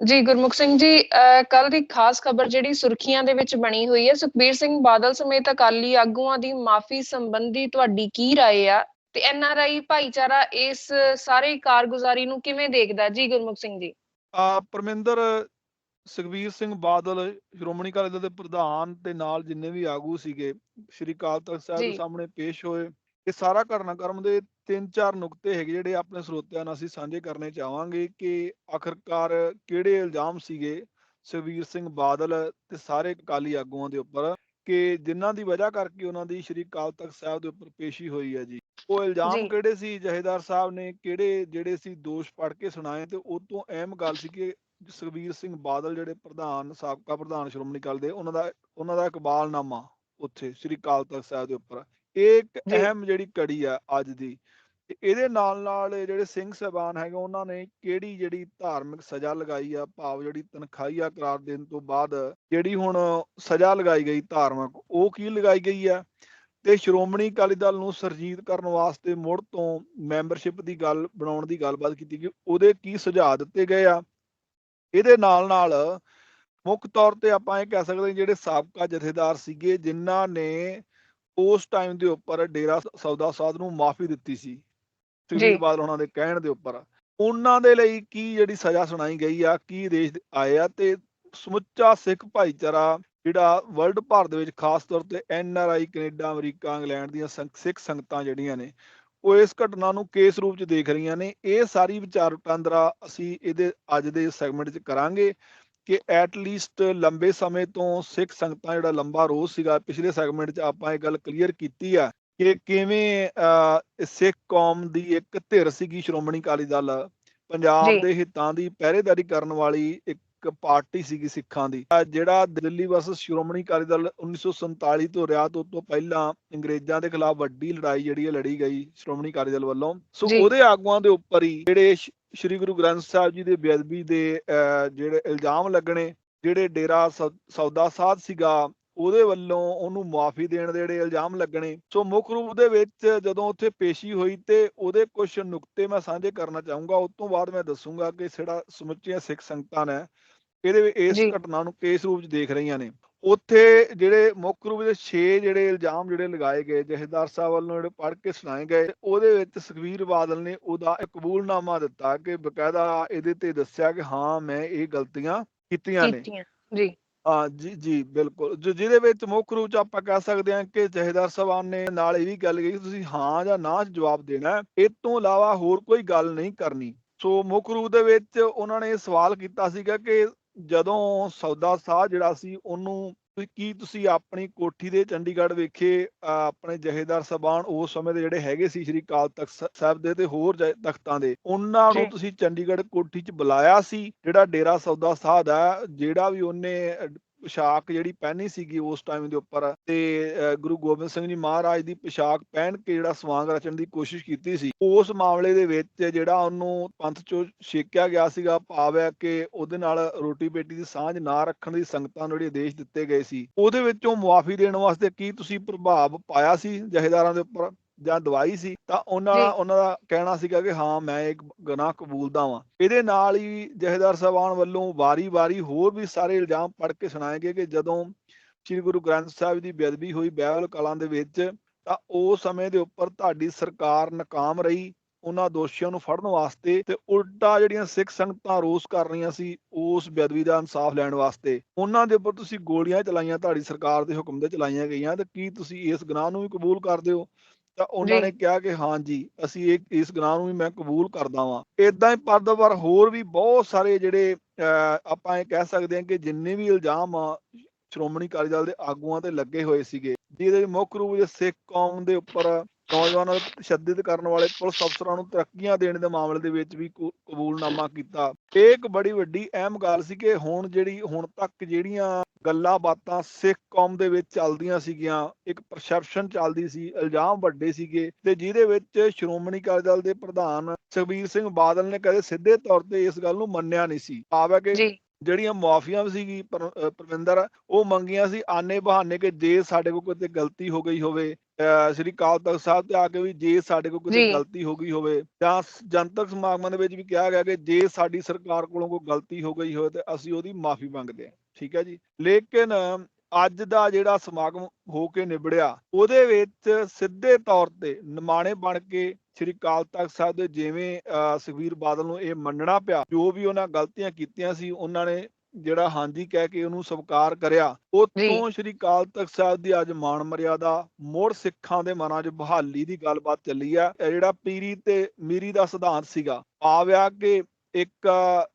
ਜੀ ਗੁਰਮੁਖ ਸਿੰਘ ਜੀ ਕੱਲ ਦੀ ਖਾਸ ਖਬਰ ਜਿਹੜੀ ਸੁਰਖੀਆਂ ਦੇ ਵਿੱਚ ਬਣੀ ਹੋਈ ਹੈ ਸੁਖਬੀਰ ਸਿੰਘ ਬਾਦਲ ਸਮੇਤ ਅਕਾਲੀ ਆਗੂਆਂ ਦੀ ਮਾਫੀ ਸੰਬੰਧੀ ਤੁਹਾਡੀ ਕੀ رائے ਆ ਤੇ ਐਨਆਰਆਈ ਭਾਈਚਾਰਾ ਇਸ ਸਾਰੇ ਕਾਰਗੁਜ਼ਾਰੀ ਨੂੰ ਕਿਵੇਂ ਦੇਖਦਾ ਜੀ ਗੁਰਮੁਖ ਸਿੰਘ ਜੀ ਆ ਪਰਮਿੰਦਰ ਸੁਖਬੀਰ ਸਿੰਘ ਬਾਦਲ ਸ਼੍ਰੋਮਣੀ ਅਕਾਲੀ ਦਲ ਦੇ ਪ੍ਰਧਾਨ ਤੇ ਨਾਲ ਜਿੰਨੇ ਵੀ ਆਗੂ ਸੀਗੇ ਸ਼੍ਰੀ ਅਕਾਲ ਤਖਤ ਸਾਹਿਬ ਦੇ ਜੀ। ਸਾਹਮਣੇ ਪੇਸ਼ ਹੋਏ ਇਹ ਸਾਰਾ ਘਟਨਾਕ੍ਰਮ ਦੇ ਤਿੰਨ ਚਾਰ ਨੁਕਤੇ ਹੈਗੇ ਜਿਹੜੇ ਆਪਣੇ ਸਰੋਤਿਆਂ ਨਾਲ ਅਸੀਂ ਸਾਂਝੇ ਕਰਨੇ ਚਾਹਾਂਗੇ ਕਿ ਆਖਰਕਾਰ ਕਿਹੜੇ ਇਲਜ਼ਾਮ ਸੀਗੇ ਸੁਖਬੀਰ ਸਿੰਘ ਬਾਦਲ ਤੇ ਸਾਰੇ ਅਕਾਲੀ ਆਗੂਆਂ ਦੇ ਉੱਪਰ ਕਿ ਜਿਨ੍ਹਾਂ ਦੀ ਵਜ੍ਹਾ ਕਰਕੇ ਉਹਨਾਂ ਦੀ ਸ਼੍ਰੀ ਅਕਾਲ ਤਖਤ ਸਾਹਿਬ ਦੇ ਉੱਪਰ ਪੇਸ਼ੀ ਹੋਈ ਹੈ ਜੀ। ਉਹ। ਇਲਜ਼ਾਮ ਕਿਹੜੇ ਸੀ? ਜਹੇਦਾਰ ਸਾਹਿਬ ਨੇ ਕਿਹੜੇ ਜਿਹੜੇ ਸੀ ਦੋਸ਼ ਪੜ ਕੇ ਸੁਣਾਏ ਤੇ ਉਹ ਤੋਂ ਅਹਿਮ ਗੱਲ ਸੀ ਕਿ ਸੁਖਬੀਰ ਸਿੰਘ ਬਾਦਲ ਜਿਹੜੇ ਪ੍ਰਧਾਨ ਸਾਬਕਾ ਪ੍ਰਧਾਨ ਸ਼੍ਰੋਮਣੀ ਅਕਾਲੀ ਦੇ ਉਹਨਾਂ ਦਾ ਉਹਨਾਂ ਦਾ ਇਕਬਾਲਨਾਮਾ ਉੱਥੇ ਸ੍ਰੀ ਅਕਾਲ ਤਖਤ ਸਾਹਿਬ ਦੇ ਉੱਪਰ। ਇਹ ਇੱਕ। ਅਹਿਮ ਜਿਹੜੀ ਕੜੀ ਆ ਅੱਜ ਦੀ ਇਹਦੇ ਨਾਲ ਨਾਲ ਜਿਹੜੇ ਸਿੰਘ ਸਾਹਿਬਾਨ ਹੈਗੇ ਉਹਨਾਂ ਨੇ ਕਿਹੜੀ ਜਿਹੜੀ ਧਾਰਮਿਕ ਸਜ਼ਾ ਲਗਾਈ ਆ ਭਾਵ ਜਿਹੜੀ ਤਨਖਾਹੀਆ ਕਰਾਰ ਦੇਣ ਤੋਂ ਬਾਅਦ ਜਿਹੜੀ ਹੁਣ ਸਜ਼ਾ ਲਗਾਈ ਗਈ ਧਾਰਮਿਕ ਉਹ ਕੀ ਲਗਾਈ ਗਈ ਆ ਤੇ ਸ਼੍ਰੋਮਣੀ ਅਕਾਲੀ ਦਲ ਨੂੰ ਸਰਜੀਤ ਕਰਨ ਵਾਸਤੇ ਮੁੜ ਤੋਂ ਮੈਂਬਰਸ਼ਿਪ ਦੀ ਗੱਲ ਬਣਾਉਣ ਦੀ ਗੱਲਬਾਤ ਕੀਤੀ ਗਈ ਉਹਦੇ ਕੀ ਸੁਝਾਅ ਦਿੱਤੇ ਗਏ ਆ ਇਹਦੇ ਨਾਲ ਨਾਲ ਮੁੱਖ ਤੌਰ ਤੇ ਆਪਾਂ ਇਹ ਕਹਿ ਸਕਦੇ ਜਿਹੜੇ ਸਾਬਕਾ ਜਥੇਦਾਰ ਸੀਗੇ ਜਿਨ੍ਹਾਂ ਨੇ ਉਸ ਟਾਈਮ ਦੇ ਉੱਪਰ ਡੇਰਾ ਸੌਦਾ ਸਾਧ ਨੂੰ ਮਾਫੀ ਦਿੱਤੀ ਸੀ। ਸੁਖਬੀਰ ਜੀ। ਬਾਦਲ ਉਹਨਾਂ ਦੇ ਕਹਿਣ ਦੇ ਉੱਪਰ ਉਹਨਾਂ ਦੇ ਲਈ ਕੀ ਜਿਹੜੀ ਸਜ਼ਾ ਸੁਣਾਈ ਗਈ ਆ ਕੀ ਦੇਸ਼ ਦੇ ਆਏ ਆ ਤੇ ਸਮੁੱਚਾ ਸਿੱਖ ਭਾਈਚਾਰਾ ਜਿਹੜਾ ਵਰਲਡ ਭਰ ਦੇ ਵਿੱਚ ਖਾਸ ਤੌਰ ਤੇ N R I Canada America England ਦੀਆਂ ਸਿੱਖ ਸੰਗਤਾਂ ਜਿਹੜੀਆਂ ਨੇ ਉਹ ਇਸ ਘਟਨਾ ਨੂੰ ਕੇਸ ਰੂਪ ਚ ਦੇਖ ਰਹੀਆਂ ਨੇ। ਇਹ ਸਾਰੀ ਵਿਚਾਰ ਵਟਾਂਦਰਾ ਅਸੀਂ ਇਹਦੇ ਅੱਜ ਦੇ ਸੈਗਮੈਂਟ ਚ ਕਰਾਂਗੇ। ਕਿ ਐਟ ਲੀਸਟ ਲੰਬੇ ਸਮੇਂ ਤੋਂ ਸਿੱਖ ਸੰਗਤਾਂ ਜਿਹੜਾ ਲੰਬਾ ਰੋਸ ਸੀਗਾ ਪਿਛਲੇ ਸੈਗਮੈਂਟ 'ਚ ਆਪਾਂ ਇਹ ਗੱਲ ਕਲੀਅਰ ਕੀਤੀ ਆ ਕਿ ਕਿਵੇਂ ਸਿੱਖ ਕੌਮ ਦੀ ਇੱਕ ਧਿਰ ਸੀਗੀ ਸ਼੍ਰੋਮਣੀ ਅਕਾਲੀ ਦਲ ਪੰਜਾਬ। ਦੇ ਹਿੱਤਾਂ ਦੀ ਪਹਿਰੇਦਾਰੀ ਕਰਨ ਵਾਲੀ ਇੱਕ ਪਾਰਟੀ ਸੀਗੀ ਸਿੱਖਾਂ ਦੀ ਜਿਹੜਾ ਦਿੱਲੀ ਵਰਸਸ ਸ਼੍ਰੋਮਣੀ ਅਕਾਲੀ ਦਲ 1947 ਤੋਂ ਰਿਆਤ ਤੋਂ ਪਹਿਲਾਂ ਅੰਗਰੇਜ਼ਾਂ ਦੇ ਖਿਲਾਫ ਵੱਡੀ ਲੜਾਈ ਜਿਹੜੀ ਹੈ ਲੜੀ ਗਈ ਸ਼੍ਰੋਮਣੀ ਅਕਾਲੀ ਦਲ ਵੱਲੋਂ ਸੋ। ਉਹਦੇ ਆਗੂਆਂ ਦੇ ਉੱਪਰ ਹੀ ਜਿਹੜੇ ਸ਼੍ਰੀ ਗੁਰੂ ਗ੍ਰੰਥ ਸਾਹਿਬ ਜੀ ਦੇ ਬੇਅਦਬੀ ਦੇ ਜਿਹੜੇ ਇਲਜ਼ਾਮ ਲੱਗਣੇ ਜਿਹੜੇ ਡੇਰਾ ਸੌਦਾ ਸਾਧ ਸੀਗਾ ਉਹਦੇ ਵੱਲੋਂ ਉਹਨੂੰ ਮਾਫੀ ਦੇਣ ਦੇ ਜਿਹੜੇ ਇਲਜ਼ਾਮ ਲੱਗਣੇ ਸੋ ਮੁੱਖ ਰੂਪ ਦੇ ਵਿੱਚ ਜਦੋਂ ਉੱਥੇ ਪੇਸ਼ੀ ਹੋਈ ਤੇ ਉਹਦੇ ਕੁਝ ਨੁਕਤੇ ਮੈਂ ਸਾਂਝੇ ਕਰਨਾ ਚਾਹੂੰਗਾ ਉਸ ਤੋਂ ਬਾਅਦ ਮੈਂ ਦੱਸੂੰਗਾ ਕਿ ਜਿਹੜਾ ਸਮੁੱਚੀਆਂ ਸਿੱਖ ਸੰਗਤਾਂ ਨੇ ਇਹਦੇ ਇਸ। ਘਟਨਾ ਨੂੰ ਕੇਸ ਰੂਪ 'ਚ ਦੇਖ ਰਹੀਆਂ ਨੇ ਉੱਥੇ ਜਿਹੜੇ ਮੁੱਖ ਰੂਪ ਦੇ 6 ਜਿਹੜੇ ਇਲਜ਼ਾਮ ਜਿਹੜੇ ਲਗਾਏ ਗਏ ਜਹੇਦਾਰ ਸਾਹਿਬ ਵੱਲੋਂ ਜਿਹੜੇ ਪੜ੍ਹ ਕੇ ਸੁਣਾਏ ਗਏ ਉਹਦੇ ਵਿੱਚ ਸੁਖਬੀਰ ਬਾਦਲ ਨੇ ਉਹਦਾ ਕਬੂਲਨਾਮਾ ਦਿੱਤਾ ਕਿ ਬਕਾਇਦਾ ਇਹਦੇ ਤੇ ਦੱਸਿਆ ਕਿ ਹਾਂ ਮੈਂ ਇਹ ਗਲਤੀਆਂ ਕੀਤੀਆਂ ਨੇ। ਜੀ। ਹਾਂ ਜੀ ਜੀ ਬਿਲਕੁਲ। ਜਿਹਦੇ ਵਿੱਚ ਮੁੱਖ ਰੂਪ ਚ ਆਪਾਂ ਕਹਿ ਸਕਦੇ ਹਾਂ ਕਿ ਜਹੇਦਾਰ ਸਾਹਿਬਾਨ ਨੇ ਨਾਲ ਇਹ ਵੀ ਗੱਲ ਕਹੀ ਕਿ ਤੁਸੀਂ ਹਾਂ ਜਾਂ ਨਾ 'ਚ ਜਵਾਬ ਦੇਣਾ ਇਹ ਤੋਂ ਇਲਾਵਾ ਹੋਰ ਕੋਈ ਗੱਲ ਨਹੀਂ ਕਰਨੀ। ਸੋ ਮੁੱਖ ਰੂਪ ਦੇ ਵਿੱਚ ਉਹਨਾਂ ਨੇ ਸਵਾਲ ਕੀਤਾ ਸੀਗਾ ਕਿ ਜਦੋਂ ਸੌਦਾ ਸਾਹ ਜਿਹੜਾ ਸੀ ਉਹਨੂੰ ਤੁਸੀਂ- ਕੀ ਤੁਸੀਂ ਆਪਣੀ ਕੋਠੀ ਦੇ ਚੰਡੀਗੜ੍ਹ ਵਿਖੇ ਆਪਣੇ ਜਹੇਦਾਰ ਸਾਹਿਬਾਨ ਉਸ ਸਮੇਂ ਦੇ ਜਿਹੜੇ ਹੈਗੇ ਸੀ ਸ਼੍ਰੀ ਅਕਾਲ ਤਖਤ ਸਾਹਿਬ ਦੇ ਤੇ ਹੋਰ ਤਖਤਾਂ ਦੇ ਉਹਨਾਂ ਨੂੰ। ਤੁਸੀਂ ਚੰਡੀਗੜ੍ਹ ਕੋਠੀ 'ਚ ਬੁਲਾਇਆ ਸੀ ਜਿਹੜਾ ਡੇਰਾ ਸੌਦਾ ਸਾਧ ਹੈ ਜਿਹੜਾ ਵੀ ਉਹਨੇ ਪੋਸ਼ਾਕ ਜਿਹੜੀ ਪਹਿਨੀ ਸੀਗੀ ਉਸ ਟਾਈਮ ਦੇ ਉੱਪਰ ਤੇ ਗੁਰੂ ਗੋਬਿੰਦ ਸਿੰਘ ਜੀ ਮਹਾਰਾਜ ਦੀ ਪੋਸ਼ਾਕ ਪਹਿਨ ਕੇ ਜਿਹੜਾ ਸਵਾਂਗ ਰਚਣ ਦੀ ਕੋਸ਼ਿਸ਼ ਕੀਤੀ ਸੀ, ਉਸ ਮਾਮਲੇ ਦੇ ਵਿੱਚ ਜਿਹੜਾ ਉਹਨੂੰ ਪੰਥ ਚੋਂ ਛੇਕਿਆ ਗਿਆ ਸੀਗਾ, ਭਾਵ ਹੈ ਕਿ ਉਹਦੇ ਨਾਲ ਰੋਟੀ ਬੇਟੀ ਦੀ ਸਾਂਝ ਨਾ ਰੱਖਣ ਦੀ ਸੰਗਤਾਂ ਨੂੰ ਜਿਹੜੇ ਆਦੇਸ਼ ਦਿੱਤੇ ਗਏ ਸੀ, ਉਹਦੇ ਵਿੱਚੋਂ ਮੁਆਫੀ ਦੇਣ ਵਾਸਤੇ ਕੀ ਤੁਸੀਂ ਪ੍ਰਭਾਵ ਪਾਇਆ ਸੀ ਜਹੇਦਾਰਾਂ ਦੇ ਉੱਪਰ? ਜਾਂ ਦਵਾਈ ਸੀ ਤਾਂ ਉਹਨਾਂ ਦਾ। ਉਹਨਾਂ ਦਾ ਕਹਿਣਾ ਸੀਗਾ ਕਿ ਹਾਂ ਮੈਂ ਇੱਕ ਗੁਨਾਹ ਕਬੂਲਦਾ ਵਾਂ। ਇਹਦੇ ਨਾਲ ਹੀ ਜਹੇਦਾਰ ਸਾਹਿਬਾਨ ਵੱਲੋਂ ਵਾਰੀ-ਵਾਰੀ ਹੋਰ ਵੀ ਸਾਰੇ ਇਲਜ਼ਾਮ ਪੜ੍ਹ ਕੇ ਸੁਣਾਏ ਗਏ ਕਿ ਜਦੋਂ ਸ੍ਰੀ ਗੁਰੂ ਗ੍ਰੰਥ ਸਾਹਿਬ ਦੀ ਬੇਅਦਬੀ ਹੋਈ ਬਹਿਬਲ ਕਲਾਂ ਦੇ ਵਿੱਚ ਤਾਂ ਉਸ ਸਮੇਂ ਦੇ ਉੱਪਰ ਤੁਹਾਡੀ ਸਰਕਾਰ ਨਾਕਾਮ ਰਹੀ ਉਹਨਾਂ ਦੋਸ਼ੀਆਂ ਨੂੰ ਫੜਨ ਵਾਸਤੇ ਤੇ ਉਲਟਾ ਜਿਹੜੀਆਂ ਸਿੱਖ ਸੰਗਤਾਂ ਰੋਸ ਕਰ ਰਹੀਆਂ ਸੀ ਉਸ ਬੇਅਦਬੀ ਦਾ ਇਨਸਾਫ ਲੈਣ ਵਾਸਤੇ। ਉਹਨਾਂ ਦੇ ਉੱਪਰ ਤੁਸੀਂ ਗੋਲੀਆਂ ਚਲਾਈਆਂ ਤੁਹਾਡੀ ਸਰਕਾਰ ਦੇ ਹੁਕਮ ਦੇ ਚਲਾਈਆਂ ਗਈਆਂ ਤੇ ਕੀ ਤੁਸੀਂ ਇਸ ਗੁਨਾਹ ਨੂੰ ਵੀ ਕਬੂਲ ਕਰਦੇ ਹੋ? ਤਾਂ ਉਹਨਾਂ। ਨੇ ਕਿਹਾ ਕਿ ਹਾਂ ਜੀ ਅਸੀਂ ਇਹ ਇਸ ਗੁਨਾਹ ਨੂੰ ਵੀ ਮੈਂ ਕਬੂਲ ਕਰਦਾ ਵਾਂ ਇਦਾਂ ਹੀ ਪਰਦਵਰ ਹੋਰ ਵੀ ਬਹੁਤ ਸਾਰੇ ਜਿਹੜੇ ਆਪਾਂ ਇਹ ਕਹਿ ਸਕਦੇ ਹਾਂ ਕਿ ਜਿੰਨੇ ਵੀ ਇਲਜ਼ਾਮ ਆ ਸ਼੍ਰੋਮਣੀ ਅਕਾਲੀ ਦਲ ਦੇ ਆਗੂਆਂ ਤੇ ਲੱਗੇ ਹੋਏ ਸੀਗੇ ਜਿਹਦੇ ਵਿੱਚ ਮੁੱਖ ਰੂਪ ਵਿੱਚ ਸਿੱਖ ਕੌਮ ਦੇ ਉੱਪਰ ਨੌਜਵਾਨਾਂ ਨੂੰ ਤਸ਼ੱਦਦ ਕਰਨ ਵਾਲੇ ਪੁਲਿਸ ਅਫਸਰਾਂ ਨੂੰ ਤਰੱਕੀਆਂ ਦੇਣ ਦੇ ਮਾਮਲੇ ਦੇ ਵਿੱਚ ਵੀ ਕਬੂ- ਕਬੂਲਨਾਮਾ ਕੀਤਾ ਇਹ ਇੱਕ ਬੜੀ ਵੱਡੀ ਅਹਿਮ ਗੱਲ ਸੀ ਕਿ ਹੁਣ ਜਿਹੜੀ ਹੁਣ ਤੱਕ ਜਿਹੜੀਆਂ ਗੱਲਾਂ ਬਾਤਾਂ ਸਿੱਖ ਕੌਮ ਦੇ ਵਿੱਚ ਚੱਲਦੀਆਂ ਸੀਗੀਆਂ ਇੱਕ ਪਰਸੈਪਸ਼ਨ ਚੱਲਦੀ ਸੀ ਇਲਜ਼ਾਮ ਵੱਡੇ ਸੀਗੇ ਤੇ ਜਿਹਦੇ ਵਿੱਚ ਸ਼੍ਰੋਮਣੀ ਅਕਾਲੀ ਦਲ ਦੇ ਪ੍ਰਧਾਨ ਸੁਖਬੀਰ ਸਿੰਘ ਬਾਦਲ ਨੇ ਕਦੇ ਸਿੱਧੇ ਤੌਰ ਤੇ ਇਸ ਗੱਲ ਨੂੰ ਮੰਨਿਆ ਨਹੀਂ ਸੀ। ਆਵੇ ਕਿ ਜਿਹੜੀਆਂ ਮਾਫੀਆਂ ਸੀਗੀ ਪਰਵਿੰਦਰ ਉਹ ਮੰਗੀਆਂ ਸੀ ਆਨੇ ਬਹਾਨੇ ਕਿ ਜੇ ਸਾਡੇ ਕੋਲ ਕਿਤੇ ਗਲਤੀ ਹੋ ਗਈ ਹੋਵੇ ਸ੍ਰੀ ਅਕਾਲ ਤਖਤ ਸਾਹਿਬ ਤੇ ਆ ਕੇ ਵੀ ਜੇ ਸਾਡੇ ਕੋਲ ਕਿਤੇ ਜੀ। ਗਲਤੀ ਹੋ ਗਈ ਹੋਵੇ ਜਾਂ ਜਨਤਕ ਸਮਾਗਮਾਂ ਦੇ ਵਿੱਚ ਵੀ ਕਿਹਾ ਗਿਆ ਕਿ ਜੇ ਸਾਡੀ ਸਰਕਾਰ ਕੋਲੋਂ ਕੋਈ ਗਲਤੀ ਹੋ ਗਈ ਹੋਵੇ ਤੇ ਅਸੀਂ ਉਹਦੀ ਮਾਫੀ ਮੰਗਦੇ ਹਾਂ। ਠੀਕ ਹੈ ਜੀ। ਲੇਕਿਨ ਅੱਜ ਦਾ ਜਿਹੜਾ ਸਮਾਗਮ ਹੋ ਕੇ ਨਿਬੜਿਆ ਉਹਦੇ ਵਿੱਚ ਸਿੱਧੇ ਤੌਰ ਤੇ ਨਿਮਾਣੇ ਬਣ ਕੇ ਸ੍ਰੀ ਅਕਾਲ ਤਖਤ ਸਾਹਿਬ ਦੇ ਜਿਵੇਂ ਅਹ, ਸੁਖਬੀਰ ਬਾਦਲ ਨੂੰ ਇਹ ਮੰਨਣਾ ਪਿਆ ਜੋ ਵੀ ਉਹਨਾਂ ਗਲਤੀਆਂ ਕੀਤੀਆਂ ਸੀ ਉਹਨਾਂ ਨੇ ਜਿਹੜਾ ਹਾਂਜੀ ਕਹਿ ਕੇ ਉਹਨੂੰ ਸਵੀਕਾਰ ਕਰਿਆ ਉਤੋਂ ਸ੍ਰੀ ਅਕਾਲ ਤਖਤ ਸਾਹਿਬ ਦੀ ਅੱਜ ਮਾਣ ਮਰਿਆਦਾ ਮੋੜ ਸਿੱਖਾਂ ਦੇ ਮਨਾਂ 'ਚ ਬਹਾਲੀ ਦੀ ਗੱਲਬਾਤ ਚੱਲੀ ਆ। ਜਿਹੜਾ ਪੀਰੀ ਤੇ ਮੀਰੀ ਦਾ ਸਿਧਾਂਤ ਸੀਗਾ ਆਵਿਆ ਕਿ ਇੱਕ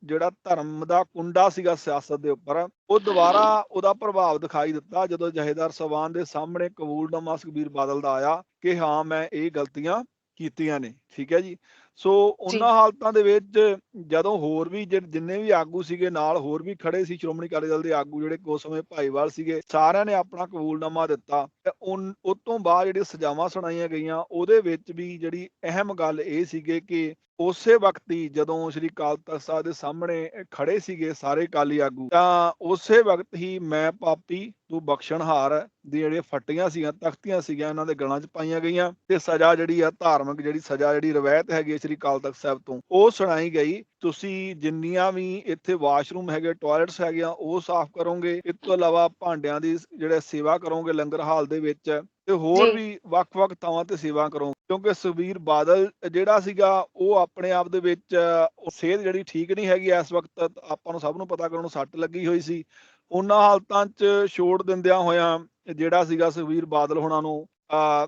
ਜਿਹੜਾ ਧਰਮ ਦਾ ਕੁੰਡਾ ਸੀਗਾ ਸਿਆਸਤ ਦੇ ਉੱਪਰ ਉਹ ਦੁਬਾਰਾ ਉਹਦਾ ਪ੍ਰਭਾਵ ਦਿਖਾਈ ਦਿੱਤਾ ਜਦੋਂ ਜਹੇਦਾਰ ਸਵਾਨ ਦੇ ਸਾਹਮਣੇ ਕਬੂਲਨਾਮਾ ਸੁਖਬੀਰ ਬਾਦਲ ਦਾ ਆਇਆ ਕਿ ਹਾਂ ਮੈਂ ਇਹ ਗਲਤੀਆਂ ਕੀਤੀਆਂ ਨੇ ਠੀਕ ਹੈ ਜੀ? ਸੋ ਉਹਨਾਂ ਹਾਲਤਾਂ ਦੇ ਵਿੱਚ ਜਦੋਂ ਹੋਰ ਵੀ ਜਿੰਨੇ ਵੀ ਆਗੂ ਸੀਗੇ ਨਾਲ ਹੋਰ ਵੀ ਖੜੇ ਸੀ ਸ਼੍ਰੋਮਣੀ ਅਕਾਲੀ ਦਲ ਦੇ ਆਗੂ ਜਿਹੜੇ ਉਸ ਸਮੇਂ ਭਾਈਵਾਲ ਸੀਗੇ ਸਾਰਿਆਂ ਨੇ ਆਪਣਾ ਕਬੂਲਨਾਮਾ ਦਿੱਤਾ ਤੇ ਉਹ ਤੋਂ ਬਾਅਦ ਜਿਹੜੀ ਸਜ਼ਾਵਾਂ ਸੁਣਾਈਆਂ ਗਈਆਂ ਉਹਦੇ ਵਿੱਚ ਵੀ ਜਿਹੜੀ ਅਹਿਮ ਗੱਲ ਇਹ ਸੀਗੇ ਕਿ ਉਸੇ ਵਕਤ ਹੀ ਜਦੋਂ ਸ੍ਰੀ ਅਕਾਲ ਤਖਤ ਸਾਹਿਬ ਦੇ ਸਾਹਮਣੇ ਖੜੇ ਸੀਗੇ ਸਾਰੇ ਅਕਾਲੀ ਆਗੂ, ਤਾਂ ਉਸੇ ਵਕਤ ਹੀ ਮੈਂ ਪਾਪੀ ਤੂੰ ਬਖਸ਼ਣਹਾਰ ਦੀ ਜਿਹੜੇ ਫੱਟੀਆਂ ਸੀਗੀਆਂ, ਤਖਤੀਆਂ ਸੀਗੀਆਂ, ਇਹਨਾਂ ਦੇ ਗਲਾਂ 'ਚ ਪਾਈਆਂ ਗਈਆਂ ਤੇ ਸਜ਼ਾ ਜਿਹੜੀ ਆ, ਧਾਰਮਿਕ ਜਿਹੜੀ ਸਜ਼ਾ ਜਿਹੜੀ ਰਵਾਇਤ ਹੈਗੀ ਸ੍ਰੀ ਅਕਾਲ ਤਖਤ ਸਾਹਿਬ ਤੋਂ, ਉਹ ਸੁਣਾਈ ਗਈ। ਤੁਸੀਂ ਜਿੰਨੀਆਂ ਵੀ ਇੱਥੇ ਵਾਸ਼ਰੂਮ ਹੈਗੇ, ਟਾਇਲਟਸ ਹੈਗੀਆਂ ਉਹ ਸਾਫ਼ ਕਰੋਗੇ। ਇਸ ਤੋਂ ਇਲਾਵਾ ਭਾਂਡਿਆਂ ਦੀ ਜਿਹੜਾ ਸੇਵਾ ਕਰੋਗੇ ਲੰਗਰ ਹਾਲ ਦੇ ਵਿੱਚ। ਤੇ ਹੋਰ। ਵੀ ਵੱਖ-ਵੱਖ ਥਾਵਾਂ ਤੇ ਸੇਵਾ ਕਰੋ ਕਿਉਂਕਿ ਸੁਖਬੀਰ ਬਾਦਲ ਜਿਹੜਾ ਸੀਗਾ ਉਹ ਆਪਣੇ ਆਪ ਦੇ ਵਿੱਚ ਉਹ ਸਿਹਤ ਜਿਹੜੀ ਠੀਕ ਨਹੀਂ ਹੈਗੀ ਇਸ ਵਕਤ ਆਪਾਂ ਨੂੰ ਸਭ ਨੂੰ ਪਤਾ ਕਿ ਉਹਨੂੰ ਸੱਟ ਲੱਗੀ ਹੋਈ ਸੀ ਉਹਨਾਂ ਹਾਲਤਾਂ 'ਚ ਛੋੜ ਦਿੰਦਿਆਂ ਹੋਇਆਂ ਜਿਹੜਾ ਸੀਗਾ ਸੁਖਬੀਰ ਬਾਦਲ ਹੁਣਾਂ ਨੂੰ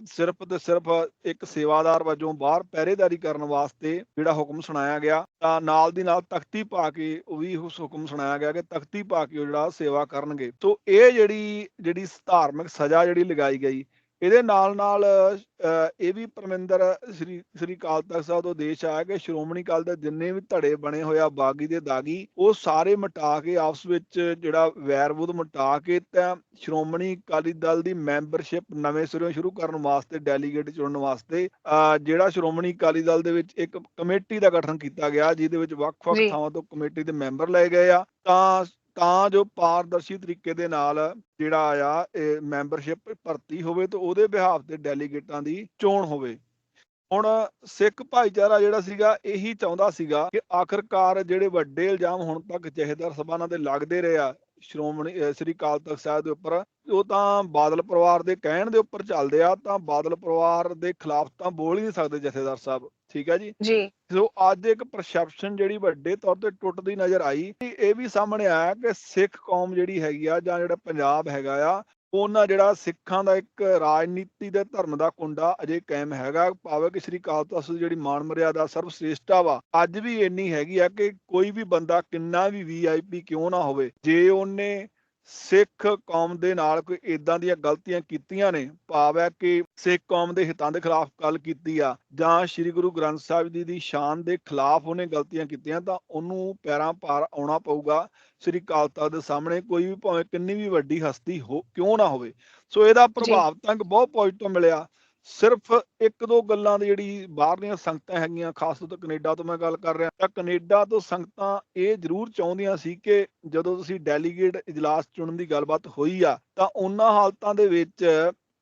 ਸਿਰਫ ਤੇ ਸਿਰਫ ਇੱਕ ਸੇਵਾਦਾਰ ਵਜੋਂ ਬਾਹਰ ਪਹਿਰੇਦਾਰੀ ਕਰਨ ਵਾਸਤੇ ਜਿਹੜਾ ਹੁਕਮ ਸੁਣਾਇਆ ਗਿਆ ਤਾਂ ਨਾਲ ਦੀ ਨਾਲ ਤਖਤੀ ਪਾ ਕੇ ਉਹ ਵੀ ਉਸ ਹੁਕਮ ਸੁਣਾਇਆ ਗਿਆ ਕਿ ਤਖਤੀ ਪਾ ਕੇ ਉਹ ਜਿਹੜਾ ਸੇਵਾ ਕਰਨਗੇ ਸੋ ਇਹ ਜਿਹੜੀ ਜਿਹੜੀ ਧਾਰਮਿਕ ਸਜ਼ਾ ਜਿਹੜੀ ਲਗਾਈ ਗਈ ਇਹਦੇ ਨਾਲ ਨਾਲ ਇਹ ਵੀ ਪਰਮਿੰਦਰ ਸ੍ਰੀ ਸ੍ਰੀ ਅਕਾਲ ਤਖਤ ਸਾਹਿਬ ਤੋਂ ਦੇਸ਼ ਆਇਆ ਕਿ ਸ਼੍ਰੋਮਣੀ ਅਕਾਲੀ ਦੇ ਜਿੰਨੇ ਵੀ ਧੜੇ ਬਣੇ ਹੋਇਆ ਬਾਗੀ ਦੇ ਦਾਗੀ ਉਹ ਸਾਰੇ ਮਿਟਾ ਕੇ ਆਪਸ ਵਿੱਚ ਜਿਹੜਾ ਵੈਰਵੁਦ ਮਿਟਾ ਕੇ ਤਾਂ ਸ਼੍ਰੋਮਣੀ ਅਕਾਲੀ ਦਲ ਦੀ ਮੈਂਬਰਸ਼ਿਪ ਨਵੇਂ ਸਿਰੋਂ ਸ਼ੁਰੂ ਕਰਨ ਵਾਸਤੇ ਡੈਲੀਗੇਟ ਚੁਣਨ ਵਾਸਤੇ ਜਿਹੜਾ ਸ਼੍ਰੋਮਣੀ ਅਕਾਲੀ ਦਲ ਦੇ ਵਿੱਚ ਇੱਕ ਕਮੇਟੀ ਦਾ ਗਠਨ ਕੀਤਾ ਗਿਆ ਜਿਹਦੇ ਵਿੱਚ ਵੱਖ-ਵੱਖ। ਥਾਵਾਂ ਤੋਂ ਕਮੇਟੀ ਦੇ ਮੈਂਬਰ ਲਏ ਗਏ ਆ ਤਾਂ ਤਾਂ ਜੋ ਪਾਰਦਰਸ਼ੀ ਤਰੀਕੇ ਦੇ ਨਾਲ ਜਿਹੜਾ ਆ, ਇਹ ਮੈਂਬਰਸ਼ਿਪ ਭਰਤੀ ਹੋਵੇ ਤੇ ਉਹਦੇ ਬਿਹਾਫ ਤੇ ਡੈਲੀਗੇਟਾਂ ਦੀ ਚੋਣ ਹੋਵੇ। ਹੁਣ ਸਿੱਖ ਭਾਈਚਾਰਾ ਜਿਹੜਾ ਸੀਗਾ, ਇਹੀ ਚਾਹੁੰਦਾ ਸੀਗਾ ਕਿ ਆਖਰਕਾਰ ਜਿਹੜੇ ਵੱਡੇ ਇਲਜ਼ਾਮ ਹੁਣ ਤੱਕ ਜਹੇਦਾਰ ਸਭਾਨਾਂ ਦੇ ਲੱਗਦੇ ਰਹੇ ਆ ਸ਼੍ਰੋਮਣੀ ਸ੍ਰੀ ਅਕਾਲ ਤਖਤ ਸਾਹਿਬ ਦੇ ਉੱਪਰ ਉਹ ਤਾਂ ਬਾਦਲ ਪਰਿਵਾਰ ਦੇ ਕਹਿਣ ਦੇ ਉੱਪਰ ਚੱਲਦੇ ਆ ਤਾਂ ਬਾਦਲ ਪਰਿਵਾਰ ਦੇ ਖਿਲਾਫ ਤਾਂ ਬੋਲ ਹੀ ਨਹੀਂ ਸਕਦੇ ਜਥੇਦਾਰ ਸਾਹਿਬ ਠੀਕ ਹੈ ਜੀ? ਜੀ। ਸੋ ਅੱਜ ਇੱਕ ਪਰਸੈਪਸ਼ਨ ਜਿਹੜੀ ਵੱਡੇ ਤੌਰ ਤੇ ਟੁੱਟਦੀ ਨਜ਼ਰ ਆਈ ਇਹ ਵੀ ਸਾਹਮਣੇ ਆਇਆ ਕਿ ਸਿੱਖ ਕੌਮ ਜਿਹੜੀ ਹੈਗੀ ਆ ਜਾਂ ਜਿਹੜਾ ਪੰਜਾਬ ਹੈਗਾ ਆ ਉਹਨਾਂ ਜਿਹੜਾ ਸਿੱਖਾਂ ਦਾ ਇੱਕ ਰਾਜਨੀਤੀ ਦੇ ਧਰਮ ਦਾ ਕੁੰਡਾ ਅਜੇ ਕਾਇਮ ਹੈਗਾ। ਭਾਵੇਂ ਕਿ ਸ੍ਰੀ ਅਕਾਲ ਤਖਤ ਦੀ ਜਿਹੜੀ ਮਾਣ ਮਰਿਆਦਾ ਸਰਵ ਸ੍ਰੇਸ਼ਟਾ ਵਾ, ਅੱਜ ਵੀ ਇੰਨੀ ਹੈਗੀ ਆ ਕਿ ਕੋਈ ਵੀ ਬੰਦਾ ਕਿੰਨਾ ਵੀ ਵੀਆਈਪੀ ਕਿਉਂ ਨਾ ਹੋਵੇ, ਜੇ ਉਹਨੇ ਸਿੱਖ ਕੌਮ ਦੇ ਨਾਲ ਕੋਈ ਇਦਾਂ ਦੀਆਂ ਗਲਤੀਆਂ ਕੀਤੀਆਂ ਨੇ ਭਾਵ ਹੈ ਕਿ ਸਿੱਖ ਕੌਮ ਦੇ ਹਿੱਤਾਂ ਦੇ ਖਿਲਾਫ ਗੱਲ ਕੀਤੀ ਆ ਜਾਂ ਸ੍ਰੀ ਗੁਰੂ ਗ੍ਰੰਥ ਸਾਹਿਬ ਜੀ ਦੀ ਸ਼ਾਨ ਦੇ ਖਿਲਾਫ ਉਹਨੇ ਗਲਤੀਆਂ ਕੀਤੀਆਂ ਤਾਂ ਉਹਨੂੰ ਪੈਰਾਂ ਭਾਰ ਆਉਣਾ ਪਊਗਾ। ਸ੍ਰੀ ਅਕਾਲ ਤਖਤ ਦੇ ਸਾਹਮਣੇ ਕੋਈ ਵੀ ਭਾਵੇਂ ਕਿੰਨੀ ਵੀ ਵੱਡੀ ਹਸਤੀ ਹੋ ਕਿਉਂ ਨਾ ਹੋਵੇ। ਸੋ ਇਹਦਾ ਪ੍ਰਭਾਵ ਤੱਕ ਬਹੁਤ ਪੋਜ਼ਿਟਿਵ ਮਿਲਿਆ। ਸਿਰਫ ਇੱਕ ਦੋ ਗੱਲਾਂ ਦੀ ਜਿਹੜੀ ਬਾਹਰਲੀਆਂ ਸੰਗਤਾਂ ਹੈਗੀਆਂ, ਖਾਸ ਤੌਰ ਤੇ ਕੈਨੇਡਾ ਤੋਂ ਮੈਂ ਗੱਲ ਕਰ ਰਿਹਾ। ਤਾਂ ਕੈਨੇਡਾ ਤੋਂ ਸੰਗਤਾਂ ਇਹ ਜ਼ਰੂਰ ਚਾਹੁੰਦੀਆਂ ਸੀ ਕਿ ਜਦੋਂ ਤੁਸੀਂ ਡੈਲੀਗੇਟ ਇਜਲਾਸ ਚੁਣਨ ਦੀ ਗੱਲਬਾਤ ਹੋਈ ਆ, ਤਾਂ ਉਹਨਾਂ ਹਾਲਤਾਂ ਦੇ ਵਿੱਚ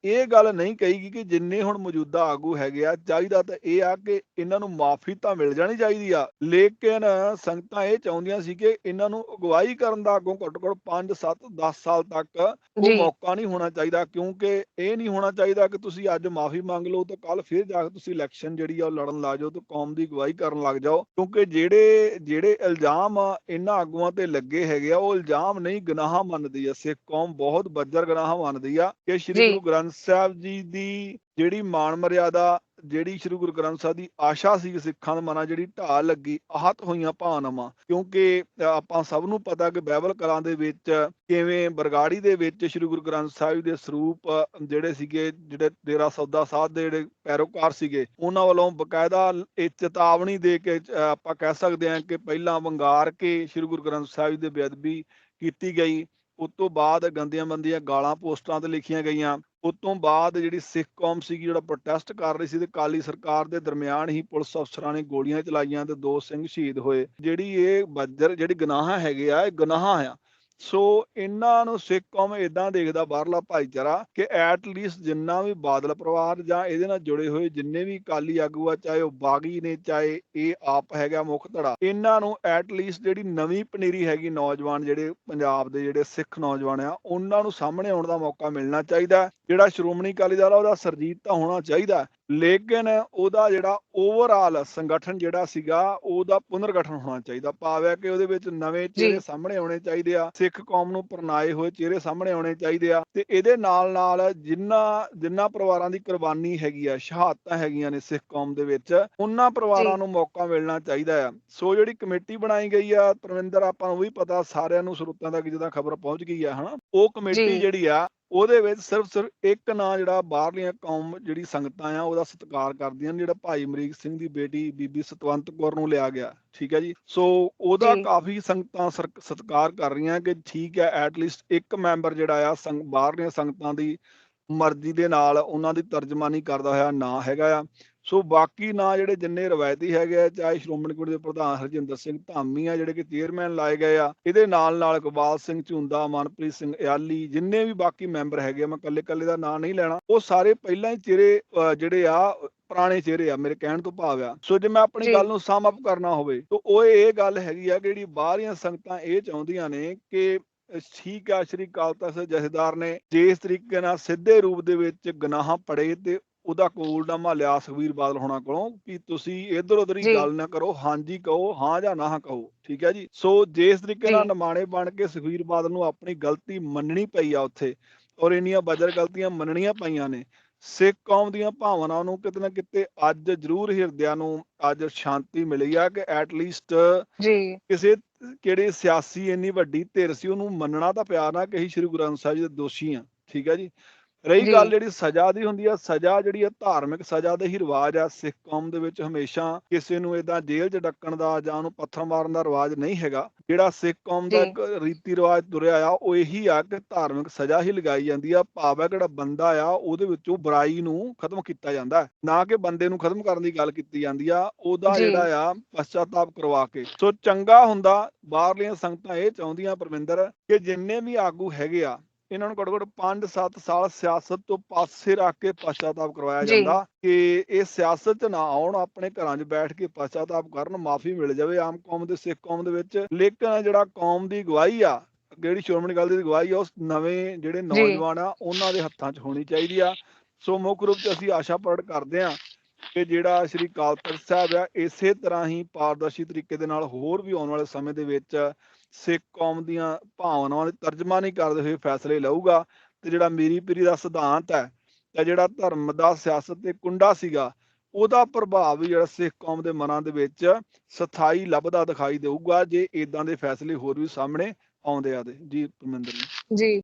ਇਹ ਗੱਲ ਨਹੀਂ ਕਹੀਗੀ ਕਿ ਜਿੰਨੇ ਹੁਣ ਮੌਜੂਦਾ ਆਗੂ ਹੈਗੇ ਆ ਚਾਹੀਦਾ ਤਾਂ ਇਹ ਆ ਕਿ ਇਹਨਾਂ ਨੂੰ ਮਾਫੀ ਤਾਂ ਮਿਲ ਜਾਣੀ ਚਾਹੀਦੀ ਆ। ਲੇਕਿਨ ਸੰਗਤਾਂ ਇਹ ਚਾਹੁੰਦੀਆਂ ਸੀ ਕਿ ਇਹਨਾਂ ਨੂੰ ਅਗਵਾਈ ਕਰਨ ਦਾ ਅੱਗੋਂ ਘੱਟੋ ਘੱਟ 5 7 10 ਸਾਲ ਤੱਕ ਉਹ ਮੌਕਾ ਨਹੀਂ ਹੋਣਾ ਚਾਹੀਦਾ ਕਿਉਂਕਿ ਇਹ ਨਹੀਂ ਹੋਣਾ ਚਾਹੀਦਾ ਕਿ ਤੁਸੀਂ ਅੱਜ ਮਾਫੀ ਮੰਗ ਲਓ ਤੇ ਕੱਲ ਫਿਰ ਜਾ ਕੇ ਤੁਸੀਂ ਇਲੈਕਸ਼ਨ ਜਿਹੜੀ ਆ ਉਹ ਲੜਨ ਲੱਗ ਜਾਓ ਤੇ ਕੌਮ ਦੀ ਅਗਵਾਈ ਕਰਨ ਲੱਗ ਜਾਓ। ਕਿਉਂਕਿ ਜਿਹੜੇ ਜਿਹੜੇ ਇਲਜ਼ਾਮ ਇਹਨਾਂ ਆਗੂਆਂ ਤੇ ਲੱਗੇ ਹੈਗੇ ਆ ਉਹ ਇਲਜ਼ਾਮ ਨਹੀਂ ਗੁਨਾਹ ਮੰਨਦੀ ਆ। ਸਿੱਖ ਕੌਮ ਬਹੁਤ ਬੱਜਰ ਗੁਨਾਹ ਮੰਨਦੀ ਆ ਕਿ ਸ੍ਰੀ। ਗੁਰੂ ਗ੍ਰੰਥ ਸਾਹਿਬ ਜੀ ਦੀ ਜਿਹੜੀ ਮਾਣ ਮਰਿਆਦਾ, ਜਿਹੜੀ ਸ੍ਰੀ ਗੁਰੂ ਗ੍ਰੰਥ ਸਾਹਿਬ ਦੀ ਆਸ਼ਾ ਸੀ ਸਿੱਖਾਂ ਦੇ ਮਨਾਂ ਜਿਹੜੀ ਢਾਲ ਲੱਗੀ, ਆਹਤ ਹੋਈਆਂ ਭਾਵਨਾਵਾਂ। ਕਿਉਂਕਿ ਆਪਾਂ ਸਭ ਨੂੰ ਪਤਾ ਕਿ ਬਾਈਬਲ ਕਲਾਂ ਦੇ ਵਿੱਚ ਕਿਵੇਂ ਬਰਗਾੜੀ ਦੇ ਵਿੱਚ ਸ੍ਰੀ ਗੁਰੂ ਗ੍ਰੰਥ ਸਾਹਿਬ ਦੇ ਸਰੂਪ ਜਿਹੜੇ ਸੀਗੇ, ਜਿਹੜੇ ਡੇਰਾ ਸੌਦਾ ਸਾਹਿਬ ਦੇ ਜਿਹੜੇ ਪੈਰੋਕਾਰ ਸੀਗੇ, ਉਹਨਾਂ ਵੱਲੋਂ ਬਕਾਇਦਾ ਇਹ ਚੇਤਾਵਨੀ ਦੇ ਕੇ, ਆਪਾਂ ਕਹਿ ਸਕਦੇ ਹਾਂ ਕਿ ਪਹਿਲਾਂ ਵੰਗਾਰ ਕੇ ਸ੍ਰੀ ਗੁਰੂ ਗ੍ਰੰਥ ਸਾਹਿਬ ਦੇ ਬੇਅਦਬੀ ਕੀਤੀ ਗਈ। ਉਸ ਤੋਂ ਬਾਅਦ ਗੰਦੀਆਂ ਬੰਦੀਆਂ ਗਾਲਾਂ ਪੋਸਟਾਂ ਤੇ ਲਿਖੀਆਂ ਗਈਆਂ। ਉਸ ਤੋਂ ਬਾਅਦ ਜਿਹੜੀ ਸਿੱਖ ਕੌਮ ਸੀਗੀ, ਜਿਹੜਾ ਪ੍ਰੋਟੈਸਟ ਕਰ ਰਹੀ ਸੀ ਤੇ ਕਾਲੀ ਸਰਕਾਰ ਦੇ ਦਰਮਿਆਨ ਹੀ ਪੁਲਿਸ ਅਫਸਰਾਂ ਨੇ ਗੋਲੀਆਂ ਚਲਾਈਆਂ ਤੇ ਦੋ ਸਿੰਘ ਸ਼ਹੀਦ ਹੋਏ। ਜਿਹੜੀ ਇਹ ਬੱਜਰ, ਜਿਹੜੀ ਗੁਨਾਹ ਹੈਗੇ ਆ, ਇਹ ਗੁਨਾਹ ਆ। ਸੋ ਇਹਨਾਂ ਨੂੰ ਸਿੱਖ ਕੌਮ ਇਦਾਂ ਦੇਖਦਾ, ਬਾਹਰਲਾ ਭਾਈਚਾਰਾ, ਕਿ ਐਟ ਲੀਸਟ ਜਿੰਨਾ ਵੀ ਬਾਦਲ ਪਰਿਵਾਰ ਜਾਂ ਇਹਦੇ ਨਾਲ ਜੁੜੇ ਹੋਏ ਜਿੰਨੇ ਵੀ ਕਾਲੀ ਆਗੂ ਆ, ਚਾਹੇ ਉਹ ਬਾਗੀ ਨੇ, ਚਾਹੇ ਇਹ ਆਪ ਹੈਗਾ ਮੁੱਖ ਧੜਾ, ਇਹਨਾਂ ਨੂੰ ਐਟ ਲੀਸਟ ਜਿਹੜੀ ਨਵੀਂ ਪਨੀਰੀ ਹੈਗੀ ਨੌਜਵਾਨ ਜਿਹੜੇ ਪੰਜਾਬ ਦੇ ਜਿਹੜੇ ਸਿੱਖ ਨੌਜਵਾਨ ਆ, ਉਹਨਾਂ ਨੂੰ ਸਾਹਮਣੇ ਆਉਣ ਦਾ ਮੌਕਾ ਮਿਲਣਾ ਚਾਹੀਦਾ ਜਿਹੜਾ ਸ਼੍ਰੋਮਣੀ ਅਕਾਲੀ ਦਲ ਆ, ਉਹਦਾ ਸਰਜੀਤ ਤਾਂ ਹੋਣਾ ਚਾਹੀਦਾ ਲੇਕਿਨ ਉਹਦਾ ਜਿਹੜਾ ਓਵਰਆਲ ਸੰਗਠਨ ਜਿਹੜਾ ਸੀਗਾ ਉਹਦਾ ਪੁਨਰਗਠਨ ਹੋਣਾ ਚਾਹੀਦਾ ਭਾਵ ਕਿ ਉਹਦੇ ਵਿੱਚ ਨਵੇਂ ਚਿਹਰੇ ਸਾਹਮਣੇ ਆਉਣੇ ਚਾਹੀਦੇ ਆ ਸਿੱਖ ਕੌਮ ਨੂੰ ਪਰਨਾਏ ਹੋਏ ਚਿਹਰੇ ਸਾਹਮਣੇ ਆਉਣੇ ਚਾਹੀਦੇ ਆ ਤੇ ਇਹਦੇ ਨਾਲ ਨਾਲ ਜਿੰਨਾ ਜਿੰਨਾ ਪਰਿਵਾਰਾਂ ਦੀ ਕੁਰਬਾਨੀ ਹੈਗੀ ਆ ਸ਼ਹਾਦਤਾਂ ਹੈਗੀਆਂ ਨੇ ਸਿੱਖ ਕੌਮ ਦੇ ਵਿੱਚ ਉਹਨਾਂ ਪਰਿਵਾਰਾਂ। ਨੂੰ ਮੌਕਾ ਮਿਲਣਾ ਚਾਹੀਦਾ ਆ ਸੋ ਜਿਹੜੀ ਕਮੇਟੀ ਬਣਾਈ ਗਈ ਆ ਪਰਵਿੰਦਰ ਆਪਾਂ ਨੂੰ ਵੀ ਪਤਾ ਸਾਰਿਆਂ ਨੂੰ ਸਰੋਤਾਂ ਤੱਕ ਜਿੱਦਾਂ ਖਬਰ ਪਹੁੰਚ ਗਈ ਆ ਹਨਾ ਉਹ ਕਮੇਟੀ। ਜਿਹੜੀ ਆ ਉਹਦੇ ਵਿੱਚ ਸਿਰਫ ਸਿਰਫ ਇੱਕ ਨਾਂ ਜਿਹੜਾ ਬਾਹਰਲੀਆਂ ਕੌਮ ਜਿਹੜੀ ਸੰਗਤਾਂ ਆ ਉਹਦਾ ਸਤਿਕਾਰ ਕਰਦੀਆਂ ਜਿਹੜਾ ਭਾਈ ਅਮਰੀਕ ਸਿੰਘ ਦੀ ਬੇਟੀ ਬੀਬੀ ਸਤਵੰਤ ਕੌਰ ਨੂੰ ਲਿਆ ਗਿਆ ਠੀਕ ਹੈ ਜੀ ਸੋ ਉਹਦਾ। ਕਾਫੀ ਸੰਗਤਾਂ ਸਤਿਕਾਰ ਕਰ ਰਹੀਆਂ ਕਿ ਠੀਕ ਹੈ ਐਟ ਲੀਸਟ ਇੱਕ ਮੈਂਬਰ ਜਿਹੜਾ ਆ ਬਾਹਰਲੀਆਂ ਸੰਗਤਾਂ ਦੀ ਮਰਜ਼ੀ ਦੇ ਨਾਲ ਉਹਨਾਂ ਦੀ ਤਰਜਮਾਨੀ ਕਰਦਾ ਹੋਇਆ ਨਾਂ ਹੈਗਾ ਆ ਸੋ ਬਾਕੀ ਨਾਂ ਜਿਹੜੇ ਜਿੰਨੇ ਰਵਾਇਤੀ ਹੈਗੇ ਆ ਚਾਹੇ ਸ਼੍ਰੋਮਣੀ ਕਮੇਟੀ ਦੇ ਪ੍ਰਧਾਨ ਹਰਜਿੰਦਰ ਸਿੰਘ ਧਾਮੀ ਆ ਜਿਹੜੇ ਕਿ ਚੇਅਰਮੈਨ ਲਾਏ ਗਏ ਆ ਇਹਦੇ ਨਾਲ ਨਾਲ ਇਕਬਾਲ ਸਿੰਘ ਝੁੰਦਾ ਮਨਪ੍ਰੀਤ ਸਿੰਘ ਇਆਲੀ ਜਿੰਨੇ ਵੀ ਬਾਕੀ ਮੈਂਬਰ ਹੈਗੇ ਆ ਮੈਂ ਕੱਲੇ ਕੱਲੇ ਦਾ ਨਾਂ ਨਹੀਂ ਲੈਣਾ ਉਹ ਸਾਰੇ ਪਹਿਲਾਂ ਹੀ ਚਿਹਰੇ ਜਿਹੜੇ ਆ ਪੁਰਾਣੇ ਚਿਹਰੇ ਆ ਮੇਰੇ ਕਹਿਣ ਤੋਂ ਭਾਵ ਆ ਸੋ ਜੇ ਮੈਂ ਆਪਣੀ। ਗੱਲ ਨੂੰ ਸਮ ਅਪ ਕਰਨਾ ਹੋਵੇ ਤਾਂ ਉਹ ਇਹ ਗੱਲ ਹੈਗੀ ਆ ਕਿ ਜਿਹੜੀ ਬਾਹਰੀਆਂ ਸੰਗਤਾਂ ਇਹ ਚਾਹੁੰਦੀਆਂ ਨੇ ਕਿ ਠੀਕ ਆ ਸ਼੍ਰੀ ਅਕਾਲ ਤਖਤ ਜਥੇਦਾਰ ਨੇ ਜੇ ਇਸ ਤਰੀਕੇ ਨਾਲ ਸਿੱਧੇ ਰੂਪ ਦੇ ਵਿੱਚ ਗੁਨਾਹ ਪੜੇ ਤੇ ਉਹਦਾ ਕਬੂਲਨਾਮਾ ਲਿਆ ਸੁਖਬੀਰ ਬਾਦਲ ਹੋਣਾ ਕੋਲੋਂ ਕਿ ਤੁਸੀਂ ਇਧਰ ਉਧਰ ਹੀ। ਗੱਲ ਨਾ ਕਰੋ ਹਾਂਜੀ ਕਹੋ ਹਾਂ ਜਾਂ ਨਾ ਕਹੋ ਠੀਕ ਹੈ ਜੀ ਸੋ ਜੇ ਇਸ ਤਰੀਕੇ ਨਾਲ। ਨਿਮਾਣੇ ਬਣ ਕੇ ਸੁਖਬੀਰ ਬਾਦਲ ਨੂੰ ਆਪਣੀ ਗਲਤੀ ਮੰਨਣੀ ਪਈ ਆ ਉੱਥੇ ਔਰ ਇੰਨੀਆਂ ਬਜਰ ਗਲਤੀਆਂ ਮੰਨਣੀਆਂ ਪਈਆਂ ਨੇ ਸਿੱਖ ਕੌਮ ਦੀਆਂ ਭਾਵਨਾਵਾਂ ਨੂੰ ਕਿਤੇ ਨਾ ਕਿਤੇ ਅੱਜ ਜ਼ਰੂਰ ਹਿਰਦਿਆਂ ਨੂੰ ਅੱਜ ਸ਼ਾਂਤੀ ਮਿਲੀ ਆ ਕਿ ਐਟ ਲੀਸਟ ਜੀ ਕਿਸੇ ਕਿਹੜੇ ਸਿਆਸੀ ਇੰਨੀ ਵੱਡੀ ਧਿਰ ਸੀ ਉਹਨੂੰ ਮੰਨਣਾ ਤਾਂ ਪਿਆਰ ਨਾ ਕਿ ਅਸੀਂ ਸ੍ਰੀ ਗੁਰੂ ਗ੍ਰੰਥ ਸਾਹਿਬ ਜੀ ਦੇ ਦੋਸ਼ੀ ਆ ਠੀਕ ਹੈ ਜੀ ਰਹੀ। ਗੱਲ ਜਿਹੜੀ ਸਜ਼ਾ ਦੀ ਹੁੰਦੀ ਆ ਸਜ਼ਾ ਜਿਹੜੀ ਆ ਧਾਰਮਿਕ ਸਜ਼ਾ ਦੇ ਹੀ ਰਿਵਾਜ ਆ ਸਿੱਖ ਕੌਮ ਦੇ ਵਿੱਚ ਹਮੇਸ਼ਾ ਕਿਸੇ ਨੂੰ ਇਦਾਂ ਜੇਲ੍ਹ 'ਚ ਡੱਕਣ ਦਾ ਜਾਂ ਉਹਨੂੰ ਪੱਥਰ ਮਾਰਨ ਦਾ ਰਿਵਾਜ ਨਹੀਂ ਹੈਗਾ ਜਿਹੜਾ ਸਿੱਖ ਕੌਮ ਦਾ। ਇੱਕ ਰੀਤੀ ਰਿਵਾਜ ਤੁਰਿਆ ਆ ਉਹ ਇਹੀ ਆ ਕਿ ਧਾਰਮਿਕ ਸਜ਼ਾ ਹੀ ਲਗਾਈ ਜਾਂਦੀ ਆ ਭਾਵ ਜਿਹੜਾ ਬੰਦਾ ਆ ਉਹਦੇ ਵਿੱਚੋਂ ਬੁਰਾਈ ਨੂੰ ਖਤਮ ਕੀਤਾ ਜਾਂਦਾ। ਨਾ ਕਿ ਬੰਦੇ ਨੂੰ ਖਤਮ ਕਰਨ ਦੀ ਗੱਲ ਕੀਤੀ ਜਾਂਦੀ ਆ ਉਹਦਾ। ਜਿਹੜਾ ਆ ਪਛਤਾਤਾਪ ਕਰਵਾ ਕੇ ਸੋ ਚੰਗਾ ਹੁੰਦਾ ਬਾਹਰਲੀਆਂ ਸੰਗਤਾਂ ਇਹ ਚਾਹੁੰਦੀਆਂ ਪਰਵਿੰਦਰ ਕਿ ਜਿੰਨੇ ਵੀ ਆਗੂ ਹੈਗੇ ਆ ਇਹਨਾਂ ਨੂੰ ਘੱਟੋ ਘੱਟ 5-7 ਸਾਲ ਸਿਆਸਤ ਤੋਂ ਪਾਸੇ ਰੱਖ ਕੇ ਪਛਤਾਤਾਪ ਕਰਵਾਇਆ। ਜਾਂਦਾ ਕਿ ਇਹ ਸਿਆਸਤ 'ਚ ਨਾ ਆਉਣ ਆਪਣੇ ਘਰਾਂ 'ਚ ਬੈਠ ਕੇ ਪਛਤਾਤਾਪ ਕਰਨ ਮਾਫੀ ਮਿਲ ਜਾਵੇ ਆਮ ਕੌਮ ਦੇ ਸਿੱਖ ਕੌਮ ਦੇ ਵਿੱਚ। ਲੇਕਿਨ ਜਿਹੜਾ ਕੌਮ ਦੀ ਗਵਾਹੀ ਆ ਜਿਹੜੀ ਸ਼੍ਰੋਮਣੀ ਗੱਲ ਦੀ ਗਵਾਹੀ ਆ ਉਸ ਨਵੇਂ ਜਿਹੜੇ ਨੌਜਵਾਨ ਆ ਉਹਨਾਂ ਦੇ ਹੱਥਾਂ 'ਚ ਹੋਣੀ ਚਾਹੀਦੀ ਆ। ਸੋ ਮੁੱਖ ਰੂਪ 'ਚ ਅਸੀਂ ਆਸ਼ਾ ਪ੍ਰਗਟ ਕਰਦੇ ਆ ਕਿ ਜਿਹੜਾ ਸ੍ਰੀ ਅਕਾਲ ਤਖਤ ਸਾਹਿਬ ਆ ਇਸੇ ਤਰ੍ਹਾਂ ਹੀ ਪਾਰਦਰਸ਼ੀ ਤਰੀਕੇ ਦੇ ਨਾਲ ਹੋਰ ਵੀ ਆਉਣ ਵਾਲੇ ਸਮੇਂ ਦੇ ਵਿੱਚ ਸਿੱਖ ਕੌਮ ਦੀਆਂ ਭਾਵਨਾਵਾਂ ਦੀ ਤਰਜਮਾਨੀ ਕਰਦੇ ਹੋਏ ਫੈਸਲੇ ਲਊਗਾ ਤੇ ਜਿਹੜਾ ਮੀਰੀ ਪੀਰੀ ਦਾ ਸਿਧਾਂਤ ਹੈ ਤੇ ਜਿਹੜਾ ਧਰਮ ਦਾ ਸਿਆਸਤ ਤੇ ਕੁੰਡਾ ਸੀਗਾ, ਉਹਦਾ ਪ੍ਰਭਾਵ ਵੀ ਜਿਹੜਾ ਸਿੱਖ ਕੌਮ ਦੇ ਮਨਾਂ ਦੇ ਵਿੱਚ ਸਥਾਈ ਲੱਭਦਾ ਦਿਖਾਈ ਦੇਊਗਾ, ਜੇ ਇਦਾਂ ਦੇ ਫੈਸਲੇ ਹੋਰ ਵੀ ਸਾਹਮਣੇ ਆਉਂਦੇ ਆ ਦੇ ਜੀ, ਪਰਮਿੰਦਰ ਜੀ।